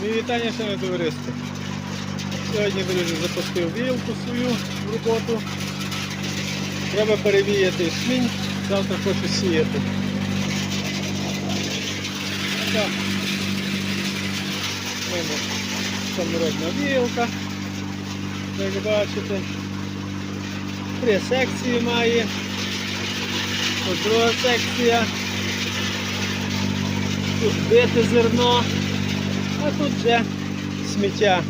Мої вітання, шановне товариство. Сьогодні, друзі, запустив вілку свою в роботу. Треба перевіяти шмінь, завтра хочу сіяти. Так. Мене саморобна вілка, як бачите. Три секції має. Ось друга секція. Тут бите зерно, тут вже сміття.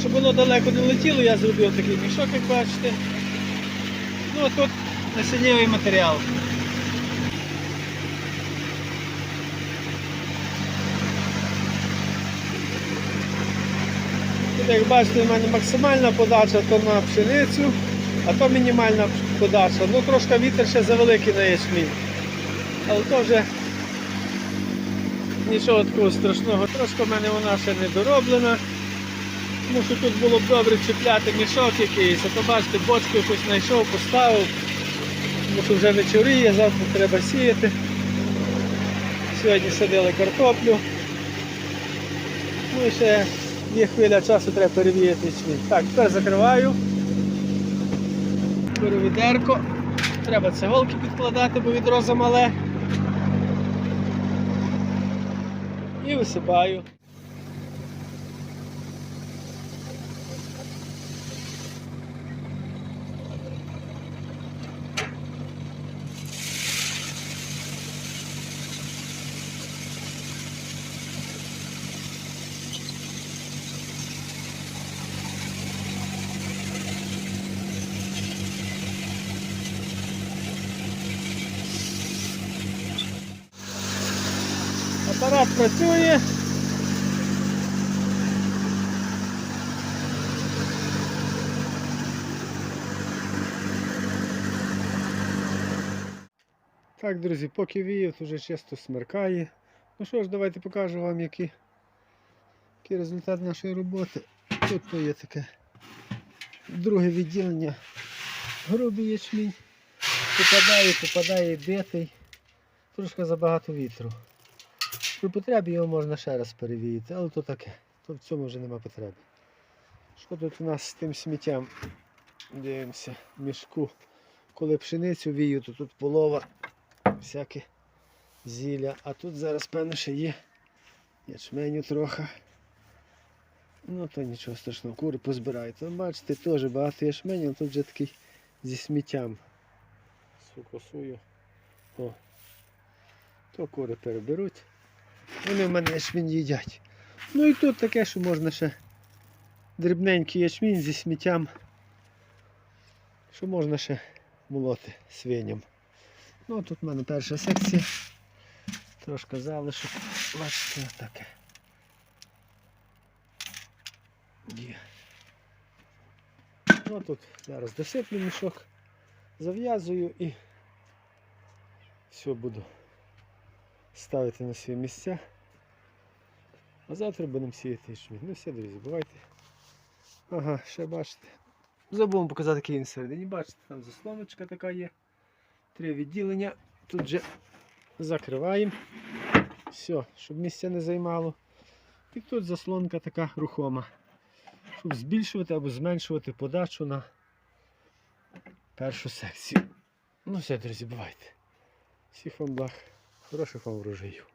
Щоб воно далеко не летіло, я зробив такий мішок, як бачите. Ну а тут насіннєвий матеріал. Як бачите, в мене максимальна подача то на пшеницю, а то мінімальна подача. Ну трошки вітер ще завеликий на ячмінь. Але то вже нічого такого страшного. Трошки в мене вона ще не дороблена. Тому що тут було б добре чіпляти мішок якийсь, а то бачите, бочку якусь знайшов, поставив. Тому що вже вечоріє, завтра треба сіяти. Сьогодні садили картоплю. Ну і ще є хвиля часу, треба перевіяти ячмінь. Так, тепер закриваю. Беру відерко. Треба цеголки підкладати, бо відро замале. І висипаю. Апарат працює. Так, друзі, поки віє, то вже чисто смеркає. Ну що ж, давайте покажу вам, який, який результат нашої роботи. Тут то є таке друге відділення. Грубий ячмінь. Попадає, попадає битий. Трошки забагато вітру. При потребі його можна ще раз перевіяти, але то таке. То в цьому вже нема потреби. Що тут у нас з тим сміттям? Дивимося, мішку. Коли пшеницю вію, то тут полова, всяке зілля. А тут зараз, певно, ще є ячменю трохи. Ну то нічого страшного, кури позбирають. Бачите, теж багато ячменю, але тут вже такий зі сміттям. Сукосую. О. То кури переберуть. Вони в мене ячмінь їдять. Ну і тут таке, що можна ще дрібненький ячмінь зі сміттям. Що можна ще молоти свиням. Ну тут в мене перша секція. Трошки залишок. Бачите, таке. Є. Ну тут зараз досиплю мішок, зав'язую і все буду ставити на свої місця. А завтра будемо сіяти ячмінь. Ну все, друзі, бувайте. Ага, ще бачите. Забув показати, який він всередині. Бачите, там заслоночка така є. Три відділення. Тут же закриваємо. Все, щоб місця не займало. І тут заслонка така рухома. Щоб збільшувати або зменшувати подачу на першу секцію. Ну все, друзі, бувайте. Всіх вам благ. Хороших вам врожаїв.